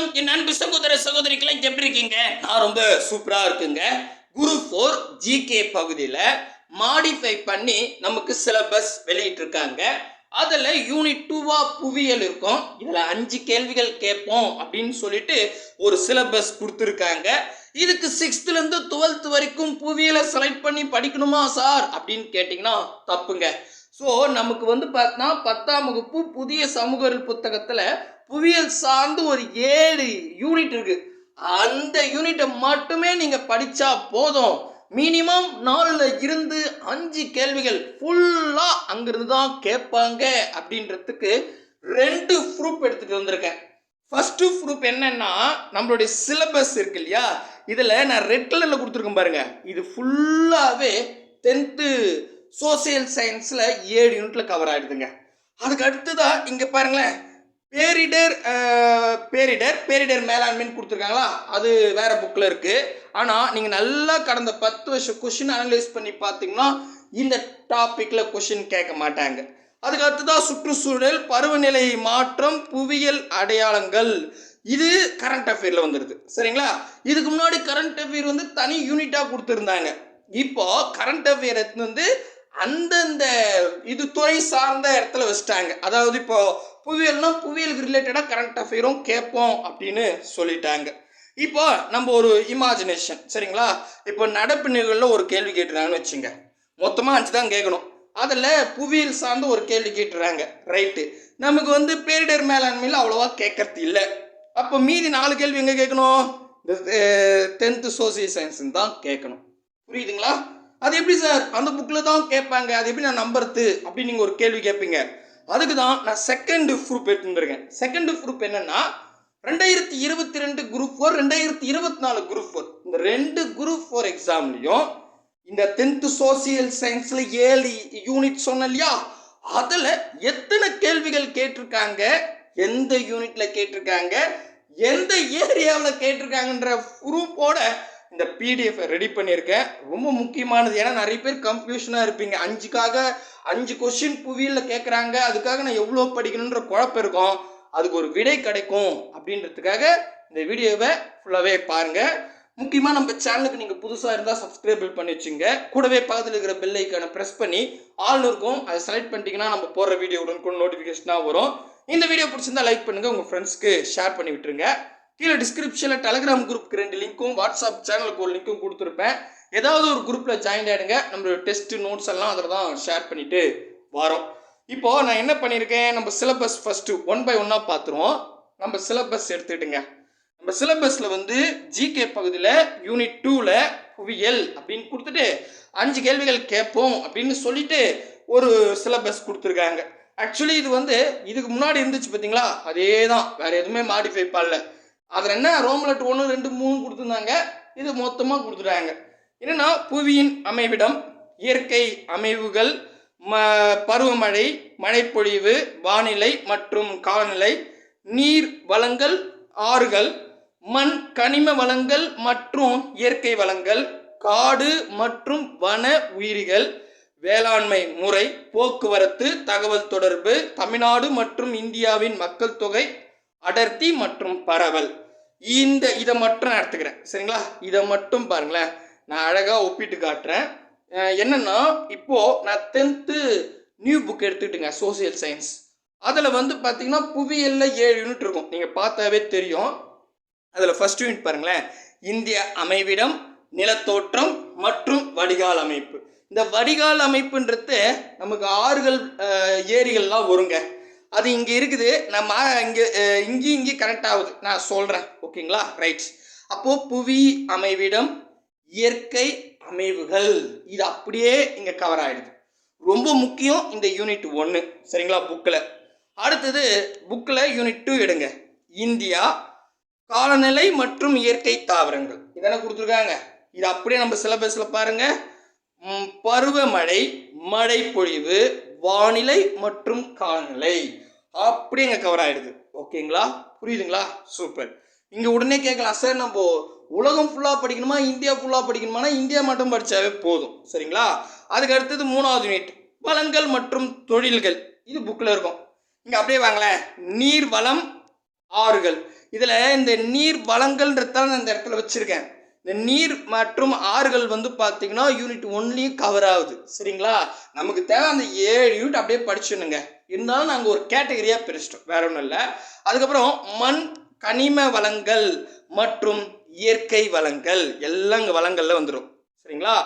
வணக்கம். என் அன்பு சகோதர சகோதரிகளை எப்படி இருக்கீங்க? நான் ரொம்ப சூப்பரா இருக்குங்க. குரு ஃபோர் ஜிகே பகுதியில் மாடிஃபை பண்ணி நமக்கு சிலபஸ் வெளியிட்டு இருக்காங்க அதில் யூனிட் டூவா புவியியல் இருக்கும். இதில் அஞ்சு கேள்விகள் கேட்போம் அப்படின்னு சொல்லிட்டு ஒரு சிலபஸ் கொடுத்துருக்காங்க. இதுக்கு சிக்ஸ்த்துலேருந்து டுவெல்த் வரைக்கும் புவியியலை செலக்ட் பண்ணி படிக்கணுமா சார்? அப்படின்னு கேட்டிங்கன்னா தப்புங்க. ஸோ நமக்கு வந்து பார்த்தா பத்தாம் வகுப்பு புதிய சமூக புத்தகத்தில் புவியியல் சார்ந்து ஒரு ஏழு யூனிட் இருக்கு. அந்த யூனிட்டை மட்டுமே நீங்கள் படித்தா போதும். மினிமம் நாலுல இருந்து அஞ்சு கேள்விகள் ஃபுல்லாக அங்கிருந்து தான் கேட்பாங்க அப்படின்றதுக்கு ரெண்டு ப்ரூஃப் எடுத்துகிட்டு வந்திருக்கேன். ஃபர்ஸ்ட் ப்ரூஃப் என்னன்னா நம்மளுடைய சிலபஸ் இருக்கு இல்லையா? இதில் நான் ரெட் கலரில் கொடுத்துருக்கேன் பாருங்க. இது ஃபுல்லாகவே டென்த்து சோசியல் சயின்ஸில் ஏழு யூனிட்ல கவர் ஆகிடுதுங்க அதுக்கு அடுத்ததா இங்கே பாருங்களேன். பேரிடர் பேரிடர் பேரிடர் மேலாண்மைன்னு கொடுத்துருக்காங்களா? அது வேற புக்கில் இருக்கு. ஆனால் நீங்கள் நல்லா கடந்த பத்து வருஷம் கொஷின் அனலைஸ் பண்ணி பார்த்தீங்கன்னா இந்த டாப்பிக்கில் கொஷின் கேட்க மாட்டாங்க. அதுக்கு அடுத்ததாக சுற்றுச்சூழல் பருவநிலை மாற்றம் புவியியல் அடையாளங்கள். இது கரண்ட் அஃபேரில் வந்துடுது சரிங்களா? இதுக்கு முன்னாடி கரண்ட் அஃபேர் வந்து தனி யூனிட்டாக கொடுத்துருந்தாங்க. இப்போ கரண்ட் அஃபேர் வந்து அந்தந்த இது துறை சார்ந்த இடத்துல வச்சுட்டாங்க. அதாவது இப்போது புவியியல்னா புவியியலுக்கு ரிலேட்டடாக கரண்ட் அஃபேரும் கேட்போம் அப்படின்னு சொல்லிட்டாங்க. இப்போ நம்ம ஒரு இமேஜினேஷன் சரிங்களா? இப்போ நடப்பு நிகழ்வில் ஒரு கேள்வி கேட்டுறாங்கன்னு வச்சுங்க. மொத்தமாக அஞ்சு தான் கேட்கணும். அதில் புவியியல் சார்ந்த ஒரு கேள்வி கேட்டுறாங்க ரைட்டு நமக்கு வந்து பேரிடர் மேலாண்மையில் அவ்வளோவா கேட்கறது இல்லை. அப்போ மீதி நாலு கேள்வி எங்கே கேட்கணும்? இந்த டென்த்து சோசியல் சயின்ஸ் தான் கேட்கணும். புரியுதுங்களா? அது எப்படி சார்? அந்த புக்கில் தான் கேட்பாங்க. அது எப்படி நான் நம்புறது? அப்படின்னு நீங்கள் ஒரு கேள்வி கேட்பீங்க. அதுக்கு தான் நான் செகண்ட் குரூப் எடுத்து செகண்ட் குரூப் என்னன்னா ரெண்டாயிரத்தி இருபத்தி ரெண்டு குரூப் ஃபோர் ரெண்டாயிரத்தி இருபத்தி நாலு குரூப் ஃபோர் இந்த ரெண்டு குரூப் ஃபோர் எக்ஸாம்லையும் இந்த டென்த்து சோசியல் சயின்ஸில் ஏழு யூனிட் சொன்னேன் இல்லையா? அதில் எத்தனை கேள்விகள் கேட்டிருக்காங்க? எந்த யூனிட்டில் கேட்டிருக்காங்க? எந்த ஏரியாவில் கேட்டிருக்காங்கன்ற குரூப்போட இந்த பிடிஎஃப் ரெடி பண்ணியிருக்கேன். ரொம்ப முக்கியமானது ஏன்னா நிறைய பேர் கன்ஃபியூஷனாக இருப்பீங்க. அஞ்சுக்காக அஞ்சு கொஸ்டின் புவியில் கேட்குறாங்க அதுக்காக நான் எவ்வளோ படிக்கணுன்ற குழப்பம் இருக்கும். அதுக்கு ஒரு விடை கிடைக்கும் அப்படின்றதுக்காக இந்த வீடியோவை ஃபுல்லாகவே பாருங்கள் முக்கியமாக நம்ம சேனலுக்கு நீங்கள் புதுசாக இருந்தால் சப்ஸ்கிரைப் பண்ணி வச்சுங்க. கூடவே பக்கத்தில் இருக்கிற பெல் ஐக்கானை ப்ரெஸ் பண்ணி ஆல் இருக்கும். அதை செலக்ட் பண்ணிட்டீங்கன்னா நம்ம போடுற வீடியோ உடனுக்குடன் நோட்டிஃபிகேஷனாக வரும். இந்த வீடியோ பிடிச்சிருந்தா லைக் பண்ணுங்கள் உங்கள் ஃப்ரெண்ட்ஸ்க்கு ஷேர் பண்ணி விட்டுருங்க. கீழே டிஸ்கிரிப்ஷனில் டெலிகிராம் குரூப்க்கு ரெண்டு லிங்க்கும் வாட்ஸ்அப் சேனலுக்கு ஒரு லிங்க்கும் கொடுத்துருப்பேன். ஏதாவது ஒரு குரூப்பில் ஜாயின் ஆகிடுங்க நம்மளோட டெஸ்ட் நோட்ஸ் எல்லாம் அதில் தான் ஷேர் பண்ணிவிட்டு வரோம். இப்போது நான் என்ன பண்ணியிருக்கேன்? நம்ம சிலபஸ் ஃபஸ்ட்டு ஒன் பை ஒன்னாக பார்த்துருவோம். நம்ம சிலபஸ் எடுத்துக்கிட்டுங்க. நம்ம சிலபஸில் வந்து ஜிகே பகுதியில் யூனிட் டூவில் புவியியல் அப்படின்னு கொடுத்துட்டு அஞ்சு கேள்விகள் கேட்போம் அப்படின்னு சொல்லிட்டு ஒரு சிலபஸ் கொடுத்துருக்காங்க. ஆக்சுவலி இது வந்து இதுக்கு முன்னாடி இருந்துச்சு பார்த்தீங்களா அதே தான் வேறு எதுவுமே மாடிஃபை பண்ணல. அதில் என்ன? ரோம்லெட் ஒன்று ரெண்டு மூணு கொடுத்துருந்தாங்க. இது மொத்தமாக கொடுத்துட்டாங்க. என்னன்னா புவியின் அமைவிடம் இயற்கை அமைவுகள் ம பருவமழை மழைப்பொழிவு வானிலை மற்றும் காலநிலை நீர் வளங்கள் ஆறுகள் மண் கனிம வளங்கள் மற்றும் இயற்கை வளங்கள் காடு மற்றும் வன உயிரிகள் வேளாண்மை முறை போக்குவரத்து தகவல் தொடர்பு தமிழ்நாடு மற்றும் இந்தியாவின் மக்கள் தொகை அடர்த்தி மற்றும் பரவல். இந்த இதை மட்டும் நான் எடுத்துக்கிறேன். சரிங்களா? இதை மட்டும் பாருங்களேன். நான் அழகாக ஒப்பிட்டு காட்டுறேன். என்னென்னா இப்போது நான் டென்த்து நியூ புக் எடுத்துக்கிட்டுங்க சோசியல் சயின்ஸ் அதில் வந்து பார்த்தீங்கன்னா புவியியலில் ஏழு யூனிட் இருக்கும். நீங்கள் பார்த்தாவே தெரியும். அதில் ஃபஸ்ட் யூனிட் பாருங்களேன். இந்திய அமைவிடம் நிலத்தோற்றம் மற்றும் வடிகால் அமைப்பு. இந்த வடிகால் அமைப்புன்றது நமக்கு ஆறுகள் ஏரிகள்லாம் வருங்க. அது இங்கே இருக்குது. நம்ம இங்கே இங்கேயும் இங்கேயும் கனெக்ட் ஆகுது. நான் சொல்கிறேன் ஓகேங்களா? ரைட் அப்போது புவி அமைவிடம் இயற்கை அமைவுகள். இது அப்படியே இங்கே கவர் ஆகிடுது ரொம்ப முக்கியம் இந்த யூனிட் ஒன்று சரிங்களா? புக்கில் அடுத்தது புக்கில் யூனிட் டூ எடுங்க. இந்தியா காலநிலை மற்றும் இயற்கை தாவரங்கள். இதெல்லாம் கொடுத்துருக்காங்க. இது அப்படியே நம்ம சிலபஸில் பாருங்கள் பருவமழை மழை பொழிவு வானிலை மற்றும் காலநிலை. அப்படியே இங்கே கவர் ஆயிடுது. ஓகேங்களா புரியுதுங்களா? சூப்பர் இங்கே உடனே கேட்கலாம் சார் நம்ம உலகம் ஃபுல்லாக படிக்கணுமா? இந்தியா ஃபுல்லாக படிக்கணுமானா இந்தியா மட்டும் படித்தாவே போதும். சரிங்களா? அதுக்கு அடுத்தது மூணாவது யூனிட் வளங்கள் மற்றும் தொழில்கள். இது புக்கில் இருக்கும். இங்கே அப்படியே வாங்களேன். நீர் வளம் ஆறுகள். இதில் இந்த நீர் வளங்கள்ன்றதான் நான் இந்த இடத்துல வச்சுருக்கேன். இந்த நீர் மற்றும் ஆறுகள் வந்து பார்த்தீங்கன்னா யூனிட் ஒன்லையும் கவர் ஆகுது. சரிங்களா? நமக்கு தேவை அந்த ஏழு யூனிட் அப்படியே படிச்சுனுங்க இருந்தாலும் நாங்கள் ஒரு கேட்டகரியாக பிரிச்சிட்டோம். வேற ஒன்றும் இல்லை. அதுக்கப்புறம் மண் கனிம வளங்கள் மற்றும் இயற்கை வளங்கள். எல்லாம் இங்கே வளங்களில் வந்துடும் சரிங்களா?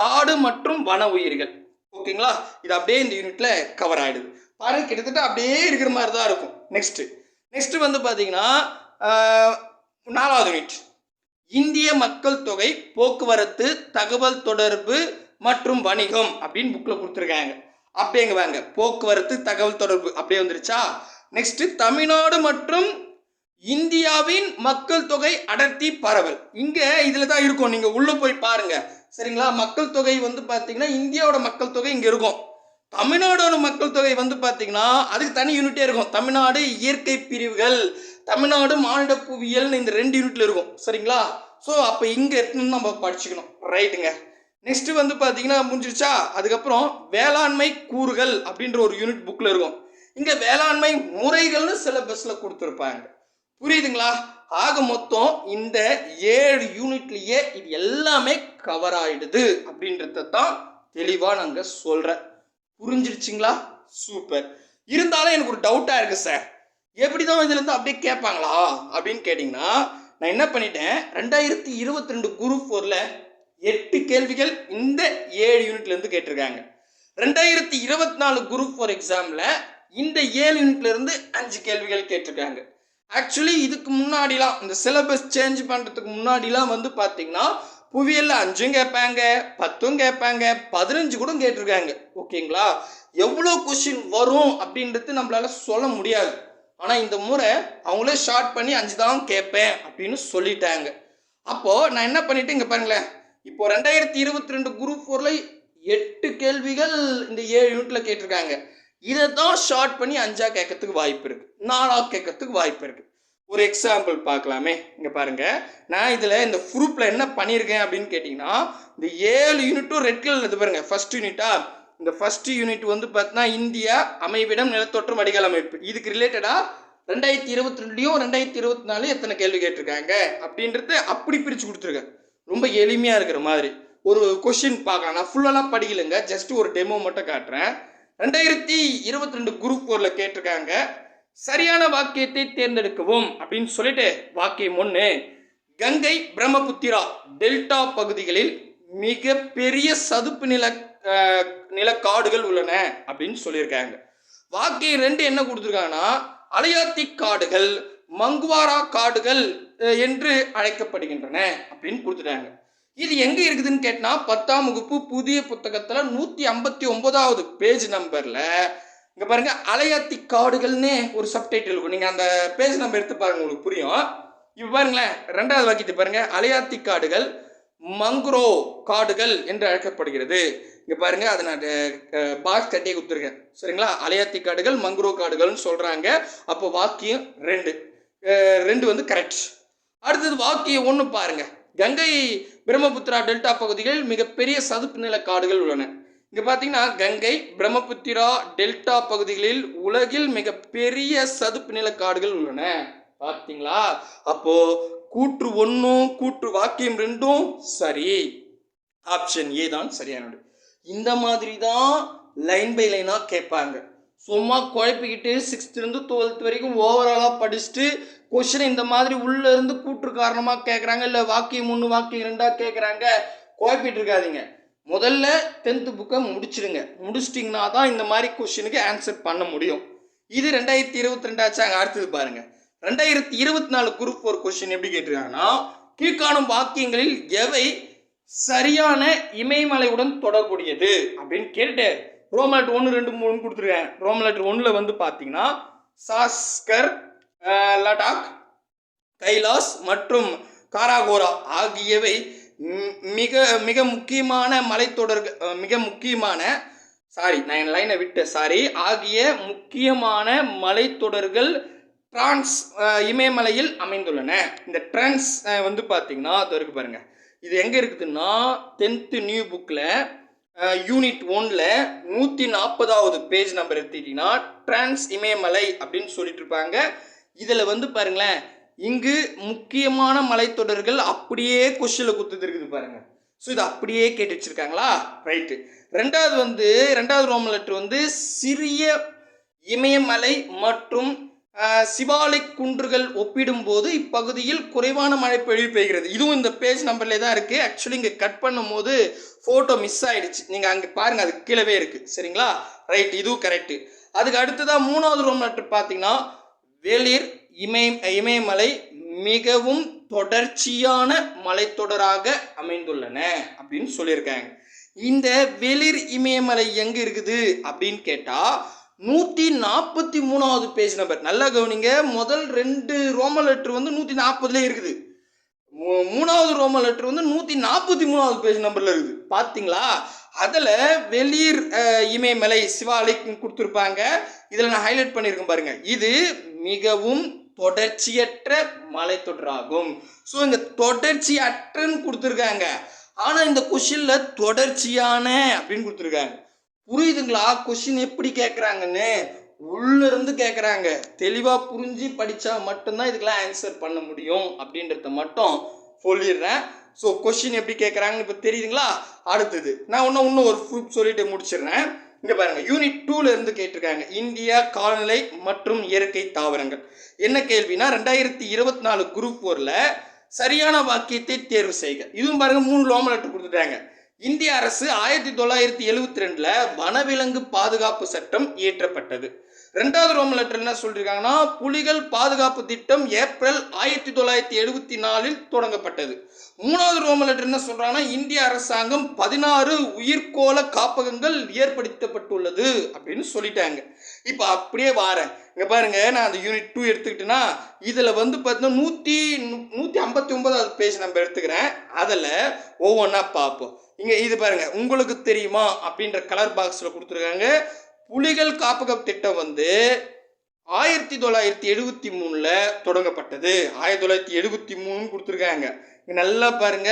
காடு மற்றும் வன உயிர்கள். ஓகேங்களா? இது அப்படியே இந்த யூனிட்ல கவர் ஆயிடுது. பாருங்க கிட்டத்தட்ட அப்படியே இருக்கிற மாதிரி தான் இருக்கும். நெக்ஸ்ட் நெக்ஸ்ட் வந்து பார்த்தீங்கன்னா நாலாவது யூனிட் இந்திய மக்கள் தொகை போக்குவரத்து தகவல் தொடர்பு மற்றும் வணிகம் அப்படின்னு புக்கில் கொடுத்துருக்காங்க. அப்படியேங்க வாங்க? போக்குவரத்து தகவல் தொடர்பு. அப்படியே வந்துருச்சா? நெக்ஸ்ட் தமிழ்நாடு மற்றும் இந்தியாவின் மக்கள் தொகை அடர்த்தி பரவல். இங்கே இதில் தான் இருக்கும். நீங்கள் உள்ளே போய் பாருங்கள் சரிங்களா? மக்கள் தொகை வந்து பார்த்தீங்கன்னா இந்தியாவோட மக்கள் தொகை இங்கே இருக்கும். தமிழ்நாடோட மக்கள் தொகை வந்து பார்த்தீங்கன்னா அதுக்கு தனி யூனிட்டே இருக்கும். தமிழ்நாடு இயற்கை பிரிவுகள். தமிழ்நாடு மாநில புவியியல்னு இந்த ரெண்டு யூனிட்ல இருக்கும். சரிங்களா? ஸோ அப்போ இங்கே இருக்குன்னு நம்ம படிச்சுக்கணும். ரைட்டுங்க நெக்ஸ்ட் வந்து பார்த்தீங்கன்னா முடிஞ்சிருச்சா? அதுக்கப்புறம் வேளாண்மை கூறுகள் அப்படின்ற ஒரு யூனிட் புக்கில் இருக்கும். இங்கே வேளாண்மை முறைகள்னு சிலபஸில் கொடுத்துருப்பாங்க. புரியுதுங்களா? ஆக மொத்தம் இந்த ஏழு யூனிட்லேயே இது எல்லாமே கவர் ஆயிடுது அப்படின்றத தான் தெளிவாக நாங்கள் சொல்கிறேன் புரிஞ்சிருச்சுங்களா? சூப்பர் இருந்தாலும் எனக்கு ஒரு டவுட்டாக இருக்குது சார் எப்படி தான் இதுலேருந்து அப்படியே கேட்பாங்களா? அப்படின்னு கேட்டிங்கன்னா நான் என்ன பண்ணிட்டேன்? ரெண்டாயிரத்தி இருபத்தி ரெண்டு குரூப் ஃபோரில் எட்டு கேள்விகள் இந்த ஏழு யூனிட்லேருந்து கேட்டிருக்காங்க. ரெண்டாயிரத்தி இருபத்தி நாலு குரூப் ஃபோர் எக்ஸாமில் இந்த ஏழு யூனிட்ல இருந்து அஞ்சு கேள்விகள் கேட்டிருக்காங்க. ஆக்சுவலி இதுக்கு முன்னாடிலாம் இந்த சிலபஸ் சேஞ்ச் பண்ணுறதுக்கு முன்னாடிலாம் வந்து பார்த்தீங்கன்னா புவியலில் அஞ்சும் கேட்பாங்க பத்தும் கேட்பாங்க பதினஞ்சு கூட கேட்டிருக்காங்க. ஓகேங்களா எவ்வளோ கொஷின் வரும் அப்படின்றது நம்மளால சொல்ல முடியாது. ஆனால் இந்த முறை அவங்களே ஷார்ட் பண்ணி அஞ்சு தான் கேட்பேன் அப்படின்னு சொல்லிட்டாங்க. அப்போது நான் என்ன பண்ணிட்டு இங்கே பாருங்களேன். இப்போ ரெண்டாயிரத்தி இருபத்தி ரெண்டு குரூப் ஃபோரில் எட்டு கேள்விகள் இந்த ஏழு யூனிட்ல கேட்டிருக்காங்க. இதை தான் ஷார்ட் பண்ணி அஞ்சா கேட்கறதுக்கு வாய்ப்பு இருக்கு. நாலா கேட்கறதுக்கு வாய்ப்பு இருக்கு. ஒரு எக்ஸாம்பிள் பார்க்கலாமே. இங்கே பாருங்க. நான் இதில் இந்த குரூப்பில் என்ன பண்ணியிருக்கேன் அப்படின்னு கேட்டிங்கன்னா இந்த ஏழு யூனிட்டும் ரெட் கலர் இது பாருங்க. ஃபர்ஸ்ட் யூனிட்டா இந்த ஃபர்ஸ்ட் யூனிட் வந்து பார்த்தீங்கன்னா இந்தியா அமைவிடம் நிலத்தோற்றம் வடிகால் அமைப்பு. இதுக்கு ரிலேட்டடாக ரெண்டாயிரத்தி இருபத்தி ரெண்டுலையும் ரெண்டாயிரத்தி இருபத்தி நாலு எத்தனை கேள்வி கேட்டிருக்காங்க? அப்படின்றத அப்படி பிரித்து கொடுத்துருக்கேன் ரொம்ப எளிமையாக இருக்கிற மாதிரி. ஒரு கொஷின் பார்க்கலாம். நான் ஃபுல்லெல்லாம் படிக்கலைங்க. ஜஸ்ட் ஒரு டெமோ மட்டும் காட்டுறேன். ரெண்டாயிரத்தி இருபத்தி ரெண்டு குரூப் ஃபோரில் கேட்டிருக்காங்க. சரியான வாக்கியத்தை தேர்ந்தெடுக்கவும் அப்படின்னு சொல்லிட்டு வாக்கியம் ஒன்று கங்கை பிரம்மபுத்திரா டெல்டா பகுதிகளில் மிக பெரிய சதுப்பு நில நிலக்காடுகள் உள்ளன அப்படின்னு சொல்லியிருக்காங்க. வாக்கியம் ரெண்டு என்ன கொடுத்துருக்காங்கன்னா அலையாத்தி காடுகள் மங்குவாரா காடுகள் என்று அழைக்கப்படுகின்றன அப்படின்னு கொடுத்துட்டாங்க. இது எங்க இருக்குதுன்னு கேட்டா பத்தாம் வகுப்பு புதிய புத்தகத்துல நூத்தி ஐம்பத்தி ஒன்பதாவது பேஜ் நம்பர்ல இங்க பாருங்க அலையாத்தி காடுகள்னே ஒரு சப்டைட்டில் இருக்கும். நீங்க அந்த பேஜ் நம்பர் எடுத்து பாருங்க உங்களுக்கு புரியும். இப்ப பாருங்களேன் ரெண்டாவது வாக்கியத்தை பாருங்க. அலையாத்தி காடுகள் மங்க்ரோ காடுகள் என்று அழைக்கப்படுகிறது. இங்கே பாருங்க அதை நான் பாக்ஸ் கட்டியே கொடுத்துருக்கேன். சரிங்களா? அலையாத்தி காடுகள் மங்குரோ காடுகள்னு சொல்கிறாங்க அப்போ வாக்கியம் ரெண்டு. ரெண்டு வந்து கரெக்ட் அடுத்தது வாக்கியம் ஒன்று பாருங்க. கங்கை பிரம்மபுத்திரா டெல்டா பகுதிகளில் மிகப்பெரிய சதுப்பு நில காடுகள் உள்ளன. இங்கே பார்த்தீங்கன்னா கங்கை பிரம்மபுத்திரா டெல்டா பகுதிகளில் உலகில் மிகப்பெரிய சதுப்பு நில காடுகள் உள்ளன. பார்த்தீங்களா அப்போ கூற்று ஒன்றும் கூற்று வாக்கியம் ரெண்டும் சரி. ஆப்ஷன் ஏ தான் சரியானது. இந்த மாதிரி தான் லைன் பை லைனாக கேட்பாங்க. சும்மா குழப்பிக்கிட்டு சிக்ஸ்த்லேருந்து டுவெல்த் வரைக்கும் ஓவராலாக படிச்சுட்டு கொஷின் இந்த மாதிரி உள்ளேருந்து கூற்று காரணமாக கேட்குறாங்க இல்லை வாக்கியம் ஒன்று வாக்கியம் ரெண்டாக கேட்குறாங்க குழப்பிட்டு இருக்காதீங்க. முதல்ல டென்த்து புக்கை முடிச்சிடுங்க. முடிச்சிட்டிங்கன்னா தான் இந்த மாதிரி கொஷினுக்கு ஆன்சர் பண்ண முடியும். இது ரெண்டாயிரத்தி இருபத்தி ரெண்டாச்சாங்க அடுத்தது பாருங்கள் ரெண்டாயிரத்தி இருபத்தி நாலு குரூப் ஒரு கொஷின் எப்படி கேட்டிருக்காங்கன்னா கீழ்காணும் வாக்கியங்களில் எவை சரியான இமயமலையுடன் தொடர்புடையது அப்படின்னு கேட்டுட்டு. ரோமலெட் ஒன்று ரெண்டு மூணு கொடுத்துருக்கேன். ரோமலெட் ஒன்றில் வந்து பார்த்தீங்கன்னா சாஸ்கர் லடாக் கைலாஸ் மற்றும் காராகோரா ஆகியவை மிக மிக முக்கியமான மலைத்தொடர்கள் மிக முக்கியமான சாரி நான் என் லைனை விட்டேன் சாரி ஆகிய முக்கியமான மலைத்தொடர்கள் டிரான்ஸ் இமயமலையில் அமைந்துள்ளன. இந்த ட்ரான்ஸ் வந்து பார்த்தீங்கன்னா அது இருக்கு பாருங்கள் இது எங்கே இருக்குதுன்னா டென்த்து நியூ புக்கில் யூனிட் ஒன்ல நூற்றி நாற்பதாவது பேஜ் நம்பர் எடுத்துக்கிட்டிங்கன்னா டிரான்ஸ் இமயமலை அப்படின்னு சொல்லிட்டு இருப்பாங்க. இதில் வந்து பாருங்களேன் இங்கு முக்கியமான மலைத்தொடர்கள் அப்படியே கொஷினில் குத்துது இருக்குது பாருங்க. ஸோ இது அப்படியே கேட்டு வச்சுருக்காங்களா? ரைட்டு ரெண்டாவது வந்து ரெண்டாவது ரோமன் லெட்ரு வந்து சிறிய இமயமலை மற்றும் சிவாலிக் குன்றுகள் ஒப்பிடும்போது இப்பகுதியில் குறைவான மழை பொழிவு பெய்கிறது. இதுவும் இந்த பேஜ் நம்பர்லேயே தான் இருக்குது ஆக்சுவலி இங்கே கட் பண்ணும்போது ஃபோட்டோ மிஸ் ஆயிடுச்சு. நீங்கள் அங்கே பாருங்கள் அது கீழவே இருக்குது சரிங்களா? ரைட் இதுவும் கரெக்டு அதுக்கு அடுத்ததாக மூணாவது ரோம் லெட்டர் பார்த்தீங்கன்னா வெளிர் இமய இமயமலை மிகவும் தொடர்ச்சியான மலைத்தொடராக அமைந்துள்ளன அப்படின்னு சொல்லியிருக்காங்க. இந்த வெளிர் இமயமலை எங்க இருக்குது அப்படின்னு கேட்டா நூற்றி நாற்பத்தி மூணாவது பேஜ் நம்பர் நல்லா கவனிங்க. முதல் ரெண்டு ரோம லெட்டர் வந்து நூற்றி நாற்பதுலேயே இருக்குது மூணாவது ரோம லெட்டர் வந்து நூற்றி நாற்பத்தி மூணாவது பேஜ் நம்பரில் இருக்குது. பார்த்தீங்களா அதில் வெளிர் இமயமலை சிவாலிக்னு கொடுத்துருப்பாங்க. இதில் நான் ஹைலைட் பண்ணியிருக்கேன் பாருங்க. இது மிகவும் தொடர்ச்சியற்ற மலைத்தொடராகும் ஸோ இங்கே தொடர்ச்சியற்றன்னு கொடுத்துருக்காங்க. ஆனால் இந்த கொஷினில் தொடர்ச்சியான அப்படின்னு கொடுத்துருக்காங்க. புரியுதுங்களா? கொஷின் எப்படி கேட்குறாங்கன்னு உள்ள இருந்து கேட்குறாங்க தெளிவாக புரிஞ்சு படித்தா மட்டும்தான் இதுக்கெல்லாம் ஆன்சர் பண்ண முடியும் அப்படின்றத மட்டும் சொல்லிடுறேன். ஸோ கொஷின் எப்படி கேட்குறாங்கன்னு இப்போ தெரியுதுங்களா? அடுத்தது நான் இன்னும் இன்னும் ஒரு ஃபுட் சொல்லிட்டு முடிச்சிடுறேன். இங்கே பாருங்க யூனிட் டூல இருந்து கேட்டிருக்காங்க. இந்தியா காலநிலை மற்றும் இயற்கை தாவரங்கள். என்ன கேள்வினா ரெண்டாயிரத்தி இருபத்தி நாலு குரூப் ஃபோரில் சரியான வாக்கியத்தை தேர்வு செய்க. இதுவும் பாருங்கள் மூணு லோமலெட்டு கொடுத்துட்டாங்க. இந்திய அரசு ஆயிரத்தி தொள்ளாயிரத்தி எழுவத்தி ரெண்டுல வனவிலங்கு பாதுகாப்பு சட்டம் இயற்றப்பட்டது. ரெண்டாவது ரோம் லெட்டர் என்ன சொல்லியிருக்காங்கன்னா புலிகள் பாதுகாப்பு திட்டம் ஏப்ரல் ஆயிரத்தி தொள்ளாயிரத்தி எழுபத்தி நாலில் தொடங்கப்பட்டது. மூணாவது ரோம் லெட்டர் என்ன சொல்றாங்கன்னா இந்திய அரசாங்கம் பதினாறு உயிர்கோள காப்பகங்கள் ஏற்படுத்தப்பட்டுள்ளது அப்படின்னு சொல்லிட்டாங்க. இப்போ அப்படியே வாரேன். இங்கே பாருங்க நான் அந்த யூனிட் டூ எடுத்துக்கிட்டேன்னா இதில் வந்து பார்த்தீங்கன்னா நூற்றி நூற்றி ஐம்பத்தி ஒன்பதாவது பேஜ் நம்ம எடுத்துக்கிறேன். அதில் ஒவ்வொன்றா பார்ப்போம். இங்கே இது பாருங்க உங்களுக்கு தெரியுமா அப்படின்ற கலர் பாக்ஸில் கொடுத்துருக்காங்க. புலிகள் காப்பக திட்டம் வந்து ஆயிரத்தி தொள்ளாயிரத்தி எழுபத்தி மூணில் தொடங்கப்பட்டது. ஆயிரத்தி தொள்ளாயிரத்தி எழுபத்தி மூணுன்னு கொடுத்துருக்காங்க. நல்லா பாருங்க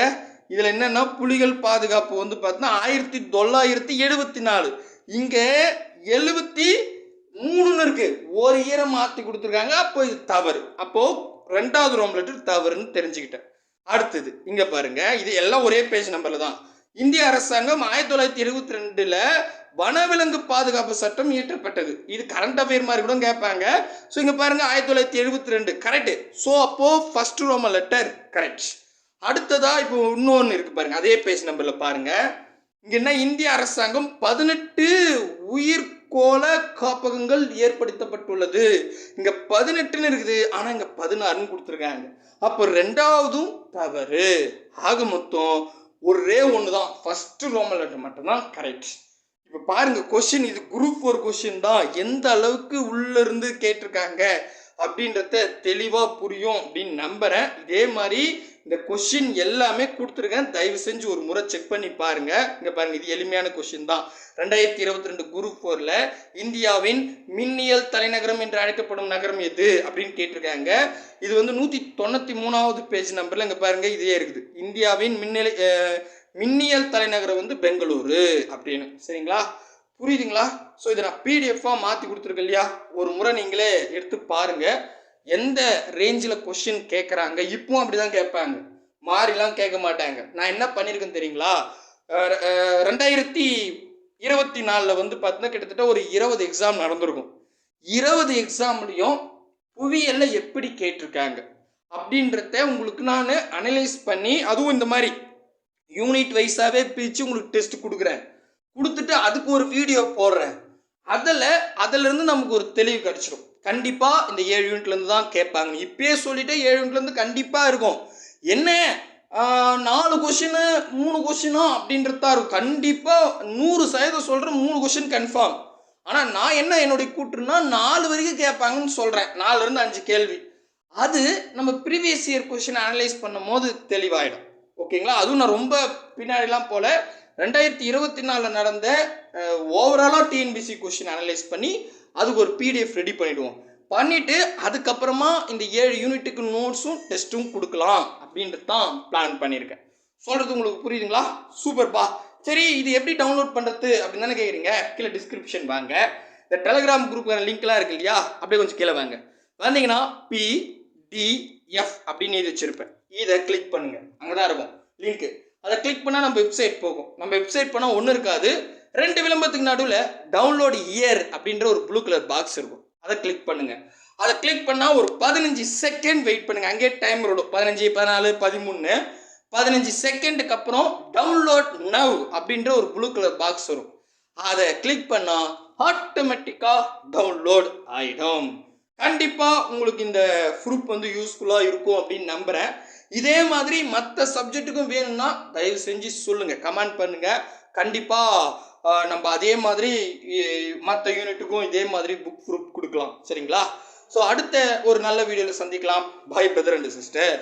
இதில் என்னென்னா புலிகள் பாதுகாப்பு வந்து பார்த்தீங்கன்னா ஆயிரத்தி தொள்ளாயிரத்தி எழுபத்தி நாலு. இங்கே எழுபத்தி மூணுன்னு இருக்குது ஒரு இயரை மாற்றி கொடுத்துருக்காங்க. அப்போ இது தவறு. அப்போது ரெண்டாவது ரோம் லெட்டர் தவறுன்னு தெரிஞ்சுக்கிட்டேன். அடுத்தது இங்கே பாருங்கள் இது எல்லாம் ஒரே பேஜ் நம்பரில் தான். இந்திய அரசாங்கம் ஆயிரத்தி தொள்ளாயிரத்தி எழுபத்தி ரெண்டுல வனவிலங்கு பாதுகாப்பு சட்டம் இயற்றப்பட்டது. இது கரண்ட் அஃபேர் மாதிரி கூட கேட்பாங்க. ஸோ இங்கே பாருங்க ஆயிரத்தி தொள்ளாயிரத்தி எழுபத்தி ரெண்டு கரெக்ட் ஸோ அப்போ ஃபர்ஸ்ட் ரோம லெட்டர் கரெக்ட் அடுத்ததா இப்போ இன்னொன்று இருக்கு பாருங்க. அதே பேஜ் நம்பர்ல பாருங்க. இங்க என்ன? இந்திய அரசாங்கம் பதினெட்டு உயிர்கோள காப்பகங்கள் ஏற்படுத்தப்பட்டுள்ளது. இங்க பதினெட்டுன்னு இருக்குது. ஆனா இங்க பதினாறுன்னு கொடுத்துருக்காங்க. அப்போ ரெண்டாவதும் தவறு. ஆக மொத்தம் ஒரே ஒன்று தான் ஃபஸ்ட்டு ரோமல் லெட்டர் மட்டும்தான் கரெக்ட் இப்போ பாருங்கள் கொஷின் இது குரூப் ஃபோர் கொஷின் தான். எந்த அளவுக்கு உள்ளேருந்து கேட்டிருக்காங்க? அப்படின்றத தெளிவாக புரியும் அப்படின்னு நம்புகிறேன் இதே மாதிரி இந்த கொஷின் எல்லாமே கொடுத்துருக்கேன். தயவு செஞ்சு ஒரு முறை செக் பண்ணி பாருங்க. இங்க பாருங்க இது எளிமையான கொஷின் தான். ரெண்டாயிரத்தி இருபத்தி ரெண்டு குரூப் ஃபோரில் இந்தியாவின் மின்னியல் தலைநகரம் என்று அழைக்கப்படும் நகரம் எது அப்படின்னு கேட்டிருக்காங்க. இது வந்து நூற்றி தொண்ணூற்றி மூணாவது பேஜ் நம்பரில் இங்கே பாருங்க இதே இருக்குது. இந்தியாவின் மின்னலை மின்னியல் தலைநகரம் வந்து பெங்களூரு அப்படின்னு. சரிங்களா? புரியுதுங்களா? ஸோ இதை நான் பிடிஎஃபாக மாற்றி கொடுத்துருக்கேன் இல்லையா? ஒரு முறை நீங்களே எடுத்து பாருங்கள் எந்த ரேஞ்சில் கொஷின் கேட்குறாங்க இப்பவும் அப்படி தான் கேட்பாங்க. மாறிலாம் கேட்க மாட்டாங்க. நான் என்ன பண்ணியிருக்கேன் தெரியுங்களா? ரெண்டாயிரத்தி இருபத்தி நாலில் வந்து பார்த்தீங்கன்னா கிட்டத்தட்ட ஒரு இருபது எக்ஸாம் நடந்திருக்கும். இருபது எக்ஸாம்லையும் புவியியல்ல எப்படி கேட்டிருக்காங்க? அப்படின்றத உங்களுக்கு நான் அனலைஸ் பண்ணி அதுவும் இந்த மாதிரி யூனிட் வைஸாகவே பிரித்து உங்களுக்கு டெஸ்ட் கொடுக்குறேன். கொடுத்துட்டு அதுக்கு ஒரு வீடியோ போடுறேன். அதில் அதிலிருந்து நமக்கு ஒரு தெளிவு கிடச்சிரும். கண்டிப்பாக இந்த ஏழு யூனிட்லேருந்து தான் கேட்பாங்க. இப்பயே சொல்லிட்டே ஏழு யூனிட்லேருந்து கண்டிப்பாக இருக்கும். என்ன? நாலு கொஷினு மூணு கொஷினோ அப்படின்றது தான் இருக்கும். கண்டிப்பாக நூறு சதவீதம் சொல்கிறேன் மூணு கொஷின் கன்ஃபார்ம் ஆனால் நான் என்ன என்னுடைய கூற்றுனா நாலு வரைக்கும் கேட்பாங்கன்னு சொல்கிறேன் நாலுலேருந்து அஞ்சு கேள்வி. அது நம்ம ப்ரீவியஸ் இயர் கொஷின் அனலைஸ் பண்ணும் போது தெளிவாயிடும் ஓகேங்களா அதுவும் நான் ரொம்ப பின்னாடிலாம் போல. ரெண்டாயிரத்தி இருபத்தி நாலில் நடந்த ஓவராலாக டிஎன்பிசி கொஷின் அனலைஸ் பண்ணி அதுக்கு ஒரு பிடிஎஃப் ரெடி பண்ணிவிடுவோம் பண்ணிவிட்டு அதுக்கப்புறமா இந்த ஏழு யூனிட்டுக்கு நோட்ஸும் டெஸ்ட்டும் கொடுக்கலாம் அப்படின்றது தான் பிளான் பண்ணியிருக்கேன் சொல்கிறது உங்களுக்கு புரியுதுங்களா? சூப்பர்ப்பா சரி இது எப்படி டவுன்லோட் பண்ணுறது அப்படின்னு தானே கேட்குறீங்க கீழே டிஸ்கிரிப்ஷன் வாங்க. இந்த டெலகிராம் குரூப் லிங்க்லாம் இருக்கு இல்லையா? அப்படியே கொஞ்சம் கீழே வாங்க. வந்தீங்கன்னா பி டிஎஃப் அப்படின்னு எழுதி வச்சுருப்பேன். இதை கிளிக் பண்ணுங்கள் அங்கே தான் இருக்கும். லிங்க் அதை கிளிக் பண்ணால் நம்ம வெப்சைட் போகும். நம்ம வெப்சைட் போனால் ஒன்றும் இருக்காது. ரெண்டு விளம்பரத்துக்கு நடுவில் டவுன்லோடு இயர் அப்படின்ற ஒரு ப்ளூ கலர் பாக்ஸ் இருக்கும். அதை கிளிக் பண்ணுங்கள் அதை கிளிக் பண்ணால் ஒரு பதினஞ்சு செகண்ட் வெயிட் பண்ணுங்கள் அங்கேயே டைம் ஓடும். பதினஞ்சு பதினாலு பதிமூணு. பதினஞ்சு செகண்டுக்கு அப்புறம் டவுன்லோட் நவ் அப்படின்ற ஒரு ப்ளூ கலர் பாக்ஸ் வரும். அதை கிளிக் பண்ணால் ஆட்டோமேட்டிக்காக டவுன்லோட் ஆகிடும் கண்டிப்பாக உங்களுக்கு இந்த ப்ரூஃப் வந்து யூஸ்ஃபுல்லாக இருக்கும் அப்படின்னு நம்புகிறேன் இதே மாதிரி மற்ற சப்ஜெக்ட்டுக்கும் வேணும்னா தயவு செஞ்சு சொல்லுங்கள் கமெண்ட் பண்ணுங்கள் கண்டிப்பாக நம்ம அதே மாதிரி மற்ற யூனிட்டுக்கும் இதே மாதிரி புக் ப்ரூஃப் கொடுக்கலாம். சரிங்களா? ஸோ அடுத்த ஒரு நல்ல வீடியோவில் சந்திக்கலாம். பாய் பிரதர் அண்ட் சிஸ்டர்